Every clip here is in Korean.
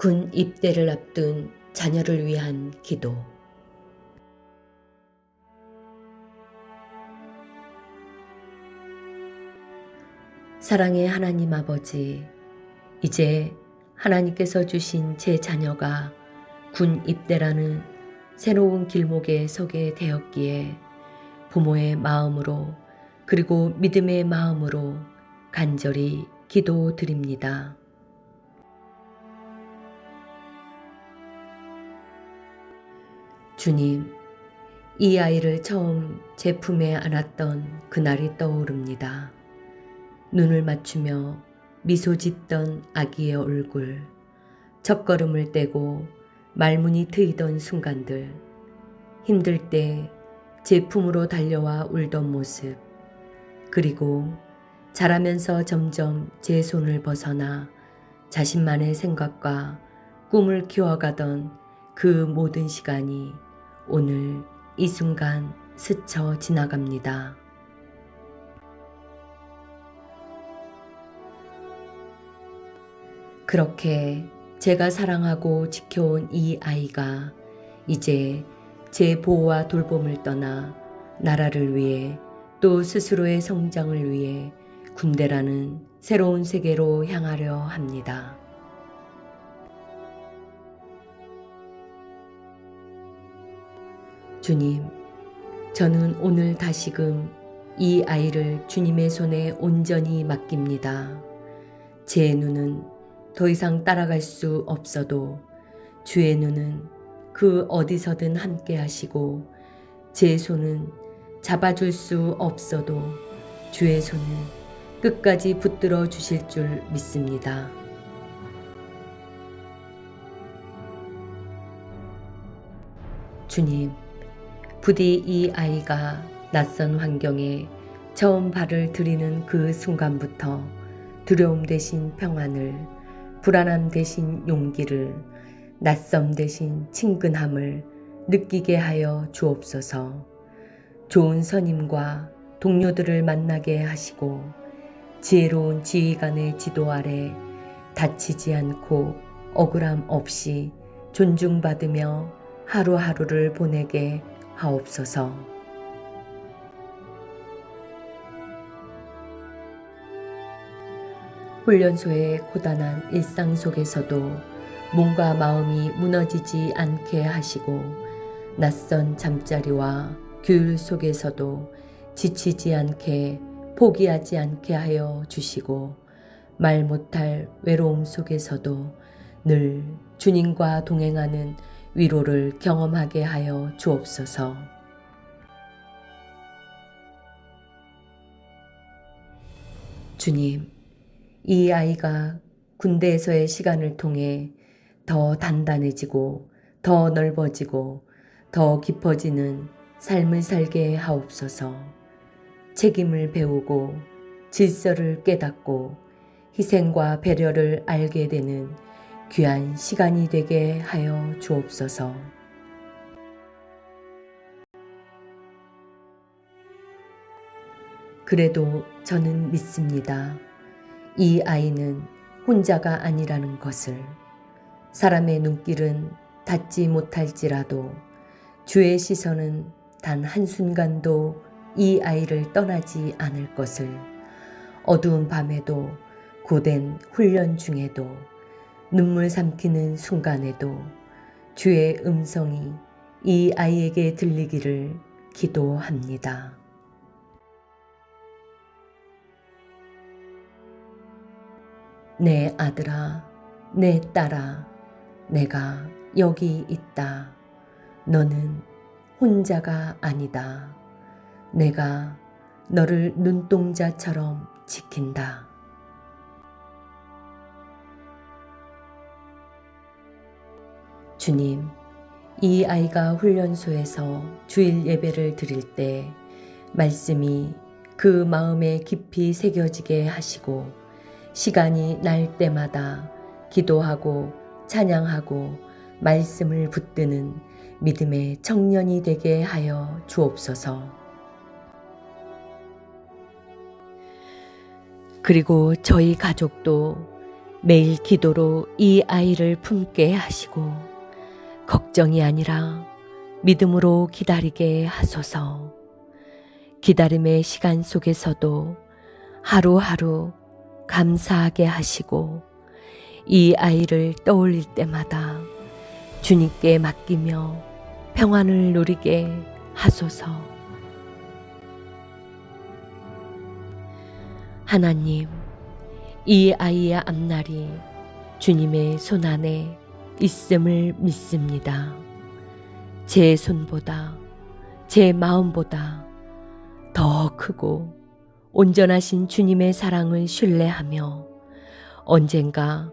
군 입대를 앞둔 자녀를 위한 기도. 사랑의 하나님 아버지, 이제 하나님께서 주신 제 자녀가 군 입대라는 새로운 길목에 서게 되었기에 부모의 마음으로 그리고 믿음의 마음으로 간절히 기도드립니다. 주님, 이 아이를 처음 제 품에 안았던 그날이 떠오릅니다. 눈을 맞추며 미소 짓던 아기의 얼굴, 첫걸음을 떼고 말문이 트이던 순간들, 힘들 때 제 품으로 달려와 울던 모습, 그리고 자라면서 점점 제 손을 벗어나 자신만의 생각과 꿈을 키워가던 그 모든 시간이 오늘 이 순간 스쳐 지나갑니다. 그렇게 제가 사랑하고 지켜온 이 아이가 이제 제 보호와 돌봄을 떠나 나라를 위해 또 스스로의 성장을 위해 군대라는 새로운 세계로 향하려 합니다. 주님, 저는 오늘 다시금 이 아이를 주님의 손에 온전히 맡깁니다. 제 눈은 더 이상 따라갈 수 없어도 주의 눈은 그 어디서든 함께 하시고 제 손은 잡아줄 수 없어도 주의 손은 끝까지 붙들어 주실 줄 믿습니다. 주님, 부디 이 아이가 낯선 환경에 처음 발을 들이는 그 순간부터 두려움 대신 평안을, 불안함 대신 용기를, 낯섦 대신 친근함을 느끼게 하여 주옵소서. 좋은 선임과 동료들을 만나게 하시고 지혜로운 지휘관의 지도 아래 다치지 않고 억울함 없이 존중받으며 하루하루를 보내게 하옵소서. 훈련소의 고단한 일상 속에서도 몸과 마음이 무너지지 않게 하시고 낯선 잠자리와 규율 속에서도 지치지 않게 포기하지 않게 하여 주시고 말 못할 외로움 속에서도 늘 주님과 동행하는 위로를 경험하게 하여 주옵소서. 주님, 이 아이가 군대에서의 시간을 통해 더 단단해지고 더 넓어지고 더 깊어지는 삶을 살게 하옵소서. 책임을 배우고 질서를 깨닫고 희생과 배려를 알게 되는 귀한 시간이 되게 하여 주옵소서. 그래도 저는 믿습니다. 이 아이는 혼자가 아니라는 것을 사람의 눈길은 닿지 못할지라도 주의 시선은 단 한순간도 이 아이를 떠나지 않을 것을 어두운 밤에도 고된 훈련 중에도 눈물 삼키는 순간에도 주의 음성이 이 아이에게 들리기를 기도합니다. 내 아들아, 내 딸아, 내가 여기 있다. 너는 혼자가 아니다. 내가 너를 눈동자처럼 지킨다. 주님, 이 아이가 훈련소에서 주일 예배를 드릴 때 말씀이 그 마음에 깊이 새겨지게 하시고 시간이 날 때마다 기도하고 찬양하고 말씀을 붙드는 믿음의 청년이 되게 하여 주옵소서. 그리고 저희 가족도 매일 기도로 이 아이를 품게 하시고 걱정이 아니라 믿음으로 기다리게 하소서. 기다림의 시간 속에서도 하루하루 감사하게 하시고 이 아이를 떠올릴 때마다 주님께 맡기며 평안을 누리게 하소서. 하나님, 이 아이의 앞날이 주님의 손 안에 있음을 믿습니다. 제 손보다, 제 마음보다 더 크고 온전하신 주님의 사랑을 신뢰하며 언젠가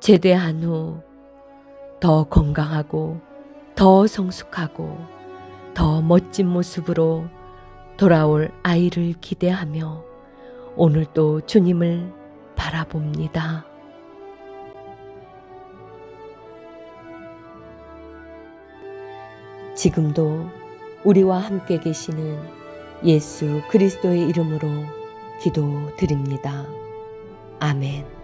제대한 후 더 건강하고 더 성숙하고 더 멋진 모습으로 돌아올 아이를 기대하며 오늘도 주님을 바라봅니다. 지금도 우리와 함께 계시는 예수 그리스도의 이름으로 기도드립니다. 아멘.